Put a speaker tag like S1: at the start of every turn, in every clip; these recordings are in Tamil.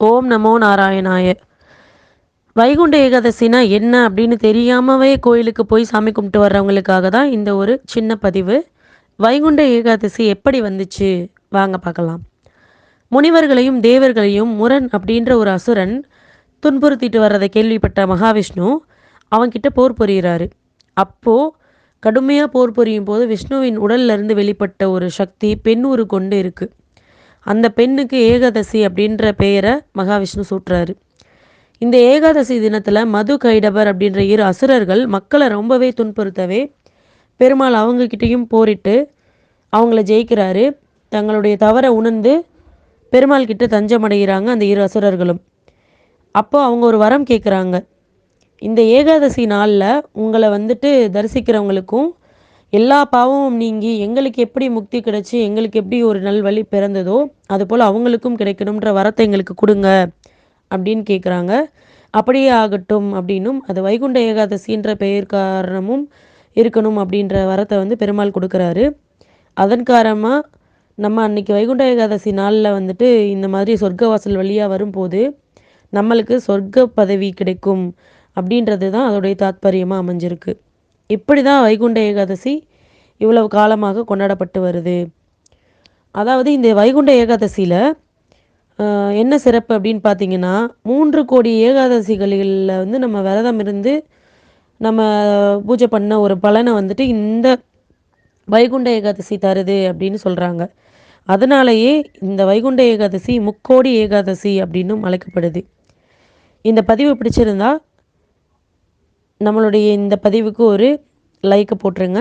S1: ஓம் நமோ நாராயணாய. வைகுண்ட ஏகாதசினா என்ன அப்படின்னு தெரியாமவே கோயிலுக்கு போய் சாமி கும்பிட்டு வர்றவங்களுக்காக தான் இந்த ஒரு சின்ன பதிவு. வைகுண்ட ஏகாதசி எப்படி வந்துச்சு? வாங்க பார்க்கலாம். முனிவர்களையும் தேவர்களையும் முரண் அப்படின்ற ஒரு அசுரன் துன்புறுத்திட்டு வர்றதை கேள்விப்பட்ட மகாவிஷ்ணு அவன்கிட்ட போர் புரிகிறாரு அப்போது கடுமையாக போர் புரியும் போது விஷ்ணுவின் உடல்லிருந்து வெளிப்பட்ட ஒரு சக்தி பெண் உரு கொண்டு இருக்குது அந்த பெண்ணுக்கு ஏகாதசி அப்படின்ற பெயரை மகாவிஷ்ணு சூட்டுறாரு. இந்த ஏகாதசி தினத்தில் மது கைடபர் அப்படின்ற இரு அசுரர்கள் மக்களை ரொம்பவே துன்புறுத்தவே பெருமாள் அவங்கக்கிட்டேயும் போரிட்டு அவங்கள ஜெயிக்கிறாரு. தங்களுடைய தவறை உணர்ந்து பெருமாள் கிட்ட தஞ்சமடைகிறாங்க அந்த இரு அசுரர்களும். அப்போ அவங்க ஒரு வரம் கேட்குறாங்க இந்த ஏகாதசி நாளில் உங்களை வந்துட்டு தரிசிக்கிறவங்களுக்கும் எல்லா பாவமும் நீங்கி எங்களுக்கு எப்படி முக்தி கிடைச்சி எங்களுக்கு எப்படி ஒரு நல் வழி பிறந்ததோ அதுபோல் அவங்களுக்கும் கிடைக்கணுன்ற வரத்தை எங்களுக்கு கொடுங்க அப்படின்னு கேட்குறாங்க அப்படியே ஆகட்டும் அப்படின்னும் அது வைகுண்ட ஏகாதசின்ற பெயர் காரணமும் இருக்கணும் அப்படின்ற வரத்தை வந்து பெருமாள் கொடுக்குறாரு. அதன் காரணமாக நம்ம அன்னைக்கு வைகுண்ட ஏகாதசி நாளில் வந்துட்டு இந்த மாதிரி சொர்க்க வாசல் வழியாக வரும்போது நம்மளுக்கு சொர்க்க பதவி கிடைக்கும் அப்படின்றது தான் அதோடைய தாத்பரியமாக அமைஞ்சிருக்கு. இப்படி தான் வைகுண்ட ஏகாதசி இவ்வளவு காலமாக கொண்டாடப்பட்டு வருது. அதாவது இந்த வைகுண்ட ஏகாதசியில் என்ன சிறப்பு அப்படின்னு பார்த்தீங்கன்னா மூன்று கோடி ஏகாதசிகளில் வந்து நம்ம விரதம் இருந்து நம்ம பூஜை பண்ண ஒரு பலனை வந்துட்டு இந்த வைகுண்ட ஏகாதசி தருது அப்படின்னு சொல்கிறாங்க அதனாலேயே இந்த வைகுண்ட ஏகாதசி முக்கோடி ஏகாதசி அப்படின்னும் அழைக்கப்படுது. இந்த பதிவு பிடிச்சிருந்தா நம்மளுடைய இந்த பதிவுக்கு ஒரு லைக்கை போட்டுருங்க.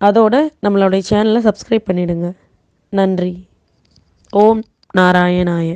S1: அதோட நம்மளுடைய சேனலை சப்ஸ்கிரைப் பண்ணிவிடுங்க நன்றி. ஓம் நாராயணாய.